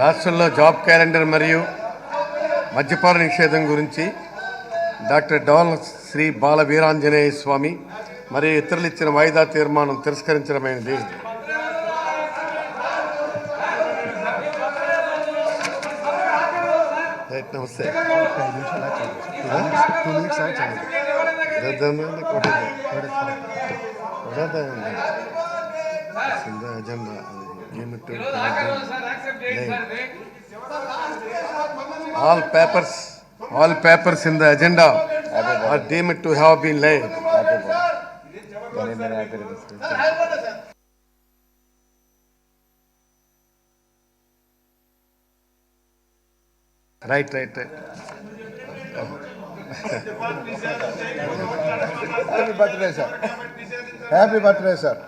రాష్ట్రంలో job calendar మరియు మద్యపాన నిషేధం గురించి డాక్టర్ డోల్ శ్రీ బాల వీరాంజనేయ స్వామి మరియు ఇతరులు ఇచ్చిన వాయిదా తీర్మానం తిరస్కరించడమైనది. All papers, all papers in the agenda are deemed to have been laid. Right right right happy birthday sir happy birthday sir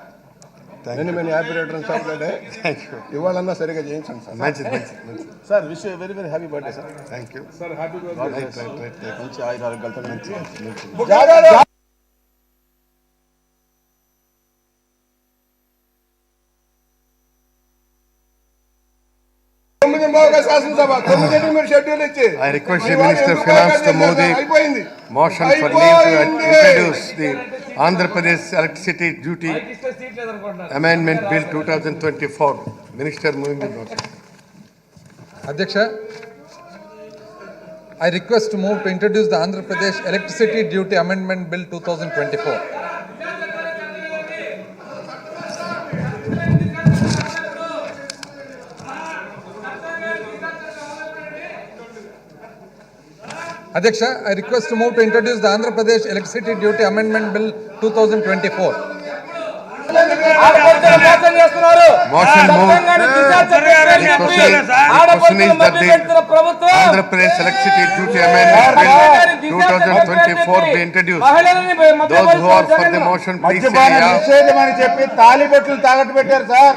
many many happy returns of day thank you ఇవాళన్నా సరిగా చేయించండి sir మంచిది మంచిది మంచిది. Sir wish very very happy birthday sir thank you sir happy right మంచి ఆయుర మంచి మంచిది తొమ్మిది మోగా శాసనసభ తొమ్మిది మీరు షెడ్యూల్ ఇచ్చి I request the మీ వాళ్ళు Minister of ఎందుకు Finance to bogus move the చేశారు? అయిపోయింది motion for leave to అయిపోయింది. introduce the Andhra Pradesh Electricity Duty Amendment Bill 2024. Minister moving the motion. అధ్యక్ష I request to move to introduce the Andhra Pradesh electricity duty amendment bill two thousand twenty four అధ్యక్ష I request to move to introduce the Andhra Pradesh electricity duty amendment bill two thousand twenty four Motion moved. The question is, the question is that the Andhra Pradesh Electricity Duty Amendment Bill 2024 be introduced. Those who are for the motion, please say మద్యపాన yeah. నిషేధం అని చెప్పి తాలిబొట్లు తాకట్టు పెట్టారు sir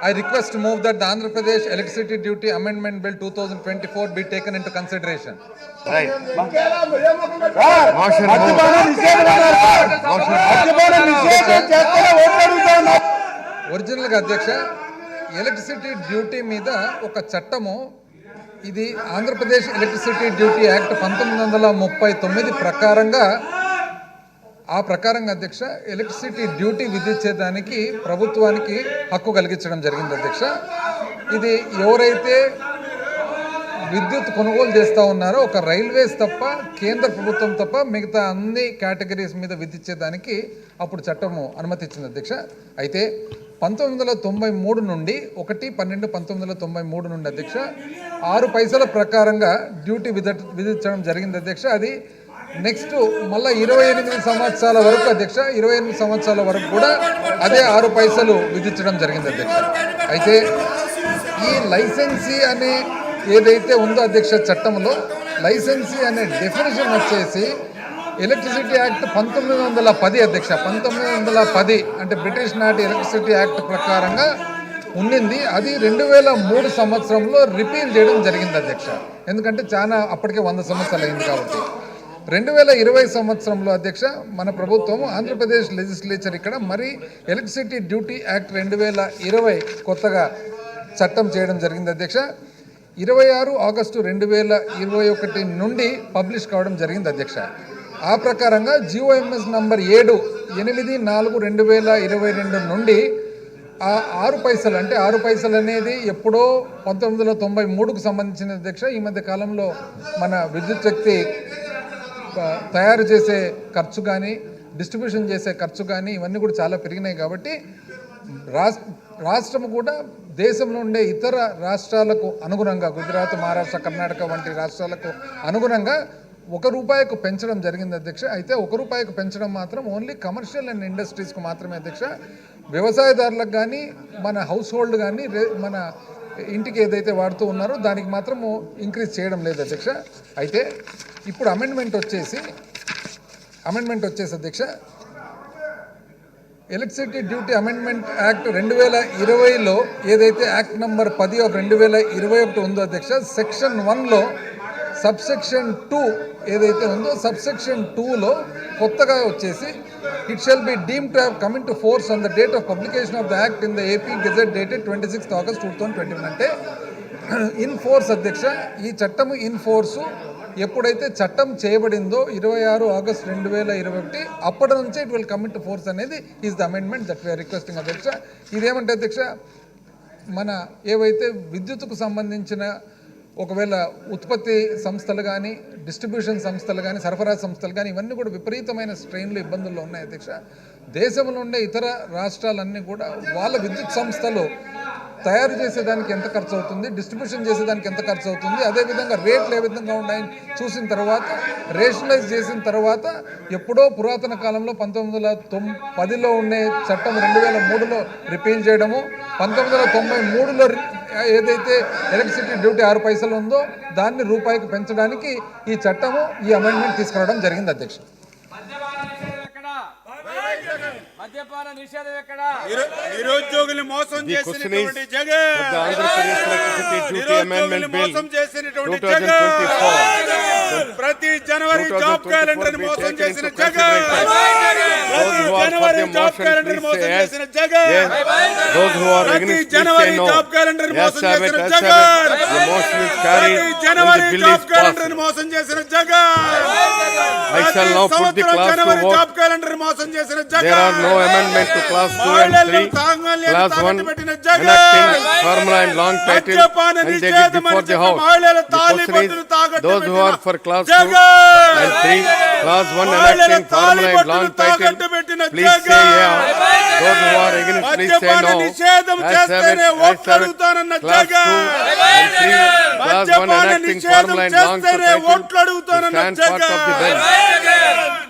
I request move that the Andhra Pradesh electricity duty amendment bill two thousand twenty four be taken into consideration Right. ఉన్నారు. ఒరిజినల్గా అధ్యక్ష electricity duty మీద ఒక చట్టము ఇది ఆంధ్రప్రదేశ్ ఎలక్ట్రిసిటీ డ్యూటీ యాక్ట్ పంతొమ్మిది వందల ముప్పై తొమ్మిది ప్రకారంగా ఆ ప్రకారంగా అధ్యక్ష ఎలక్ట్రిసిటీ డ్యూటీ విధించేదానికి ప్రభుత్వానికి హక్కు కలిగించడం జరిగింది అధ్యక్ష. ఇది ఎవరైతే విద్యుత్ కొనుగోలు చేస్తూ ఉన్నారో ఒక రైల్వేస్ తప్ప కేంద్ర ప్రభుత్వం తప్ప మిగతా అన్ని కేటగిరీస్ మీద విధించేదానికి అప్పుడు చట్టము అనుమతిచ్చింది అధ్యక్ష. అయితే పంతొమ్మిది వందల తొంభై మూడు నుండి ఒకటి పన్నెండు పంతొమ్మిది వందల తొంభై మూడు నుండి అధ్యక్ష ఆరు పైసల ప్రకారంగా డ్యూటీ విధ విధించడం జరిగింది అధ్యక్ష. అది నెక్స్ట్ మళ్ళీ ఇరవై ఎనిమిది సంవత్సరాల వరకు అధ్యక్ష ఇరవై ఎనిమిది సంవత్సరాల వరకు కూడా అదే ఆరు పైసలు విధించడం జరిగింది అధ్యక్ష. అయితే ఈ లైసెన్సీ అనే ఏదైతే ఉందో అధ్యక్ష చట్టంలో లైసెన్సీ అనే డెఫినేషన్ వచ్చేసి ఎలక్ట్రిసిటీ యాక్ట్ పంతొమ్మిది వందల పది అధ్యక్ష పంతొమ్మిది వందల పది అంటే బ్రిటిష్ నాటి ఎలక్ట్రిసిటీ యాక్ట్ ప్రకారంగా ఉండింది అది రెండు వేల మూడు సంవత్సరంలో రిపీల్ చేయడం జరిగింది అధ్యక్ష. ఎందుకంటే చాలా అప్పటికే వంద సంవత్సరాలు అయింది కాబట్టి. రెండు వేల ఇరవై సంవత్సరంలో అధ్యక్ష మన ప్రభుత్వం ఆంధ్రప్రదేశ్ లెజిస్లేచర్ ఇక్కడ మరి ఎలక్ట్రిసిటీ డ్యూటీ యాక్ట్ రెండు వేల ఇరవై కొత్తగా చట్టం చేయడం జరిగింది అధ్యక్ష. ఇరవై ఆరు ఆగస్టు రెండు వేల ఇరవై ఒకటి నుండి పబ్లిష్ కావడం జరిగింది అధ్యక్ష. ఆ ప్రకారంగా జిఓఎంఎస్ నంబర్ ఏడు ఎనిమిది నాలుగు రెండు వేల ఇరవై రెండు నుండి ఆ ఆరు పైసలు అంటే ఆరు పైసలు అనేది ఎప్పుడో పంతొమ్మిది వందల తొంభై మూడుకు సంబంధించిన అధ్యక్ష. ఈ మధ్య కాలంలో మన విద్యుత్ శక్తి తయారు చేసే ఖర్చు కానీ డిస్ట్రిబ్యూషన్ చేసే ఖర్చు కానీ ఇవన్నీ కూడా చాలా పెరిగినాయి కాబట్టి రాష్ట్రం కూడా దేశంలో ఉండే ఇతర రాష్ట్రాలకు అనుగుణంగా గుజరాత్ మహారాష్ట్ర కర్ణాటక వంటి రాష్ట్రాలకు అనుగుణంగా ఒక రూపాయికు పెంచడం జరిగింది అధ్యక్ష. అయితే ఒక రూపాయికు పెంచడం మాత్రం ఓన్లీ కమర్షియల్ అండ్ ఇండస్ట్రీస్కు మాత్రమే అధ్యక్ష. వ్యవసాయదారులకు కానీ మన హౌస్ హోల్డ్ కానీ రే- మన ఇంటికి ఏదైతే వాడుతూ ఉన్నారో దానికి మాత్రము ఇంక్రీజ్ చేయడం లేదు అధ్యక్ష. అయితే ఇప్పుడు అమెండ్మెంట్ వచ్చేసి అమెండ్మెంట్ వచ్చేసి అధ్యక్ష ఎలక్ట్రిసిటీ డ్యూటీ అమెండ్మెంట్ యాక్ట్ రెండు వేల ఇరవైలో ఏదైతే యాక్ట్ నంబర్ పది ఒక రెండు వేల ఇరవై ఒకటి ఉందో అధ్యక్ష సెక్షన్ వన్లో సబ్సెక్షన్ టూ ఏదైతే ఉందో సబ్సెక్షన్ టూలో కొత్తగా వచ్చేసి it shall be deem to have coming to force on the date of publication of the act in the AP gazette dated twenty sixth August two thousand twenty one అంటే in force అధ్యక్ష ఈ చట్టం in force ఎప్పుడైతే చట్టం చేయబడిందో ఇరవై ఆరు August రెండు వేల ఇరవై ఒకటి అప్పటి నుంచే it will commit to force అనేది is the amendment that we are requesting అధ్యక్ష. ఇదేమంటే అధ్యక్ష మన ఏవైతే విద్యుత్తుకు సంబంధించిన ఒకవేళ ఉత్పత్తి సంస్థలు కానీ డిస్ట్రిబ్యూషన్ సంస్థలు కానీ సరఫరా సంస్థలు కానీ ఇవన్నీ కూడా విపరీతమైన స్ట్రెయిన్లు ఇబ్బందుల్లో ఉన్నాయి అధ్యక్ష. దేశంలో ఉండే ఇతర రాష్ట్రాలన్నీ కూడా వాళ్ళ విద్యుత్ సంస్థలు తయారు చేసేదానికి ఎంత ఖర్చు అవుతుంది డిస్ట్రిబ్యూషన్ చేసేదానికి ఎంత ఖర్చు అవుతుంది అదేవిధంగా రేట్లు ఏ విధంగా ఉన్నాయని చూసిన తర్వాత రేషనలైజ్ చేసిన తర్వాత ఎప్పుడో పురాతన కాలంలో పంతొమ్మిది వందల తొమ్ పదిలో ఉండే చట్టం రెండు వేల మూడులో రిపీల్ చేయడము పంతొమ్మిది వందల తొంభై మూడులో ఏదైతే ఎలక్ట్రిసిటీ డ్యూటీ ఆరు పైసలు ఉందో దాన్ని రూపాయికి పెంచడానికి ఈ చట్టము ఈ అమెండ్మెంట్ తీసుకురావడం జరిగింది అధ్యక్ష. మద్యపాన నిషేధం ఎక్కడ నిరుద్యోగుల్ని మోసం The question చేసినటువంటి is Jagan that the Andhra Pradesh Electricity Duty నిరుద్యోగుల్ని Amendment Bill మోసం చేసినటువంటి 2024 జగన్ ప్రతి జనవరి జాబ్ 2024 క్యాలెండర్ be మోసం taken చేసిన జగన్ ప్రతి జనవరి జాబ్ క్యాలెండర్ మోసం. చేసిన జగన్ ప్రతి జనవరి. జాబ్ క్యాలెండర్ మోసం చేసిన జగన్ ప్రతి జనవరి జాబ్ క్యాలెండర్. మోసం చేసిన జగన్ the సంవత్సరం జనవరి. జాబ్ క్యాలెండర్ మోసం చేసిన Jagan no amendment to class 2 and మహిళలను 3. తాంగల్యాన్ని Class 1 తాకట్టు పెట్టిన Jagan enacting formula and long title and take it before the house. The is, those who are for class 2 Jagan and 3, class 1 మహిళల enacting formula and long title, please say yeah. Those who are against, please say no. As have it, as have it. Class 2 Jagan and 3, class 1 మద్యపాన enacting formula and long title, stand part of the bill.